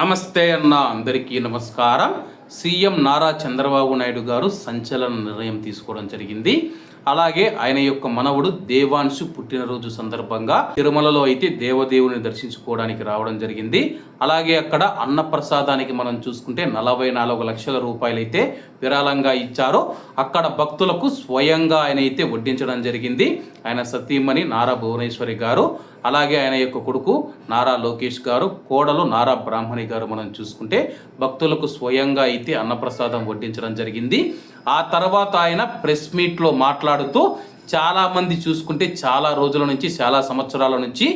నమస్తే అన్న అందరికీ నమస్కారం. సీఎం నారా చంద్రబాబు నాయుడు గారు సంచలన నిర్ణయం తీసుకోవడం జరిగింది. అలాగే ఆయన యొక్క మనవడు దేవాంశు పుట్టినరోజు సందర్భంగా తిరుమలలో అయితే దేవదేవుని దర్శించుకోవడానికి రావడం జరిగింది. అలాగే అక్కడ అన్నప్రసాదానికి మనం చూసుకుంటే నలభై నాలుగు లక్షల రూపాయలు అయితే విరాళంగా ఇచ్చారు. అక్కడ భక్తులకు స్వయంగా ఆయన అయితే వడ్డించడం జరిగింది. ఆయన సతీమణి నారా భువనేశ్వరి గారు. అలాగే ఆయన యొక్క కొడుకు నారా లోకేష్ గారు కోడలు నారా బ్రాహ్మణి గారు మనం చూసుకుంటే భక్తులకు స్వయంగా అయితే అన్నప్రసాదం వడ్డించడం జరిగింది. ఆ తర్వాత ఆయన ప్రెస్ మీట్లో మాట్లాడుతూ చాలామంది చూసుకుంటే చాలా రోజుల నుంచి చాలా సంవత్సరాల నుంచి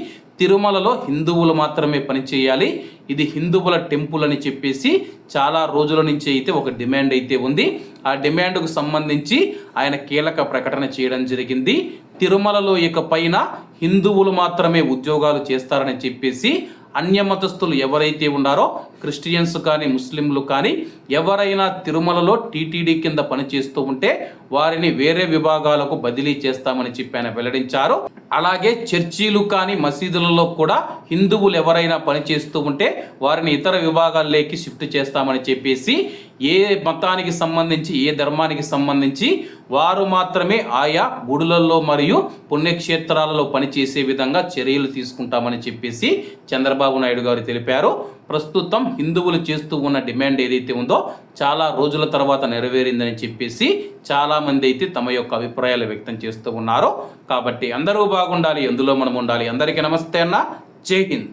తిరుమలలో హిందువులు మాత్రమే పనిచేయాలి ఇది హిందువుల టెంపుల్ అని చెప్పేసి చాలా రోజుల నుంచి అయితే ఒక డిమాండ్ అయితే ఉంది. ఆ డిమాండ్కు సంబంధించి ఆయన కీలక ప్రకటన చేయడం జరిగింది. తిరుమలలో ఇకపైన హిందువులు మాత్రమే ఉద్యోగాలు చేస్తారని చెప్పేసి అన్యమతస్థులు ఎవరైతే ఉన్నారో క్రిస్టియన్స్ కానీ ముస్లింలు కానీ ఎవరైనా తిరుమలలో టీటీడీ కింద పనిచేస్తూ ఉంటే వారిని వేరే విభాగాలకు బదిలీ చేస్తామని చెప్పి ఆయన వెల్లడించారు. అలాగే చర్చీలు కానీ మసీదులలో కూడా హిందువులు ఎవరైనా పనిచేస్తూ ఉంటే వారిని ఇతర విభాగాల్లోకి షిఫ్ట్ చేస్తామని చెప్పేసి ఏ మతానికి సంబంధించి ఏ ధర్మానికి సంబంధించి వారు మాత్రమే ఆయా గుడులలో మరియు పుణ్యక్షేత్రాలలో పనిచేసే విధంగా చర్యలు తీసుకుంటామని చెప్పేసి చంద్రబాబు నాయుడు గారు తెలిపారు. ప్రస్తుతం హిందువులు చేస్తూ ఉన్న డిమాండ్ ఏదైతే ఉందో చాలా రోజుల తర్వాత నెరవేరిందని చెప్పేసి చాలామంది అయితే తమ యొక్క అభిప్రాయాలు వ్యక్తం చేస్తూ ఉన్నారు. కాబట్టి అందరూ బాగుండాలి ఎందులో మనం ఉండాలి. అందరికీ నమస్తే అన్న. జై హింద్.